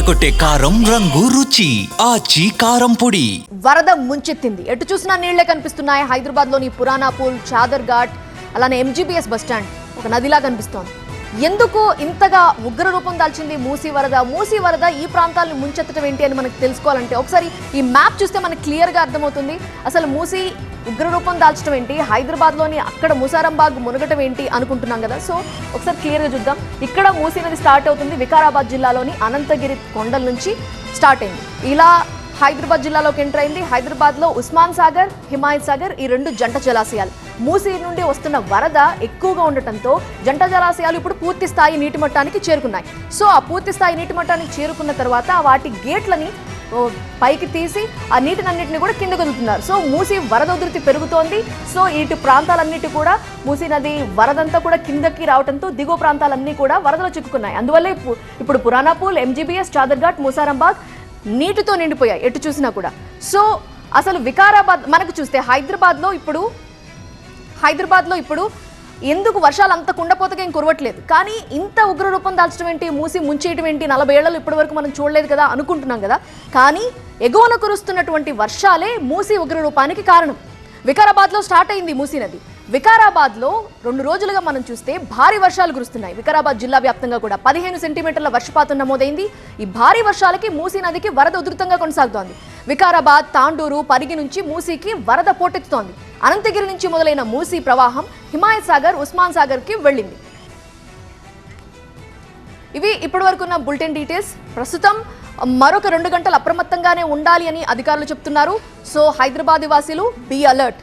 అదరకొట్టే కారం రంగు రుచి ఆచి కారం పొడి. వరద ముంచెత్తింది. ఎటు చూసినా నీళ్ళే కనిపిస్తున్నాయి. హైదరాబాద్లోని పురాణా పూల్ చాదర్ ఘాట్ అలానే ఎంజీబీఎస్ బస్టాండ్ ఒక నదిలా కనిపిస్తోంది. ఎందుకు ఇంతగా ఉగ్ర రూపం దాల్చింది మూసీ వరద? మూసీ వరద ఈ ప్రాంతాలను ముంచెత్తడం ఏంటి అని మనకు తెలుసుకోవాలంటే ఒకసారి ఈ మ్యాప్ చూస్తే మనకు క్లియర్గా అర్థమవుతుంది. అసలు మూసీ ఉగ్రరూపం దాల్చడం ఏంటి? హైదరాబాద్లోని అక్కడ ముసారంబాగ్ మునగటం ఏంటి అనుకుంటున్నాం కదా. సో ఒకసారి క్లియర్గా చూద్దాం. ఇక్కడ మూసీ నది స్టార్ట్ అవుతుంది వికారాబాద్ జిల్లాలోని అనంతగిరి కొండల నుంచి స్టార్ట్ అయింది. ఇలా హైదరాబాద్ జిల్లాలోకి ఎంటర్ అయింది. హైదరాబాద్లో ఉస్మాన్ సాగర్ హిమాయత్ సాగర్ ఈ రెండు జంట జలాశయాలు. మూసీ నుండి వస్తున్న వరద ఎక్కువగా ఉండటంతో జంట జలాశయాలు ఇప్పుడు పూర్తి స్థాయి నీటి మట్టానికి చేరుకున్నాయి. సో ఆ పూర్తి స్థాయి నీటి మట్టానికి చేరుకున్న తర్వాత వాటి గేట్లని పైకి తీసి ఆ నీటినన్నింటిని కూడా కిందకు వదులుతున్నారు సో మూసి వరద ఉధృతి పెరుగుతోంది. సో ఇటు ప్రాంతాలన్నిటి కూడా మూసీ నది వరదంతా కూడా కిందకి రావడంతో దిగువ ప్రాంతాలన్నీ కూడా వరదలో చిక్కుకున్నాయి. అందువల్ల ఇప్పుడు పురాణాపూల్ ఎంజీబీఎస్ చాదర్ఘాట్ ముసారంబాగ్ నీటితో నిండిపోయాయి ఎటు చూసినా కూడా. సో అసలు వికారాబాద్ మనకు చూస్తే హైదరాబాద్లో ఇప్పుడు హైదరాబాద్లో ఇప్పుడు ఎందుకు వర్షాలు అంత కుండపోతగా ఏం కురవట్లేదు? కానీ ఇంత ఉగ్ర రూపం దాల్చడం ఏంటి? మూసి ముంచేయటం ఏంటి? నలభై ఏళ్ళలో ఇప్పటి వరకు మనం చూడలేదు కదా అనుకుంటున్నాం కదా. కానీ ఎగువన కురుస్తున్నటువంటి వర్షాలే మూసి ఉగ్ర రూపానికి కారణం. వికారాబాద్లో స్టార్ట్ అయింది మూసీ నది. వికారాబాద్లో రెండు రోజులుగా మనం చూస్తే భారీ వర్షాలు కురుస్తున్నాయి. వికారాబాద్ జిల్లా వ్యాప్తంగా కూడా పదిహేను సెంటీమీటర్ల వర్షపాతం నమోదైంది. ఈ భారీ వర్షాలకి మూసీ నదికి వరద ఉధృతంగా కొనసాగుతోంది. వికారాబాద్ తాండూరు పరిగి నుంచి మూసీకి వరద పోటెత్తుతోంది. అనంతగిరి నుంచి మొదలైన మూసీ ప్రవాహం హిమాయత్ సాగర్ ఉస్మాన్ సాగర్కి వెళ్ళింది. ఇవి ఇప్పటి వరకు ఉన్న బులెటిన్ డీటెయిల్స్. ప్రస్తుతం మరొక రెండు గంటలు అప్రమత్తంగానే ఉండాలి అని అధికారులు చెప్తున్నారు. సో హైదరాబాద్ వాసీలు బీ అలర్ట్.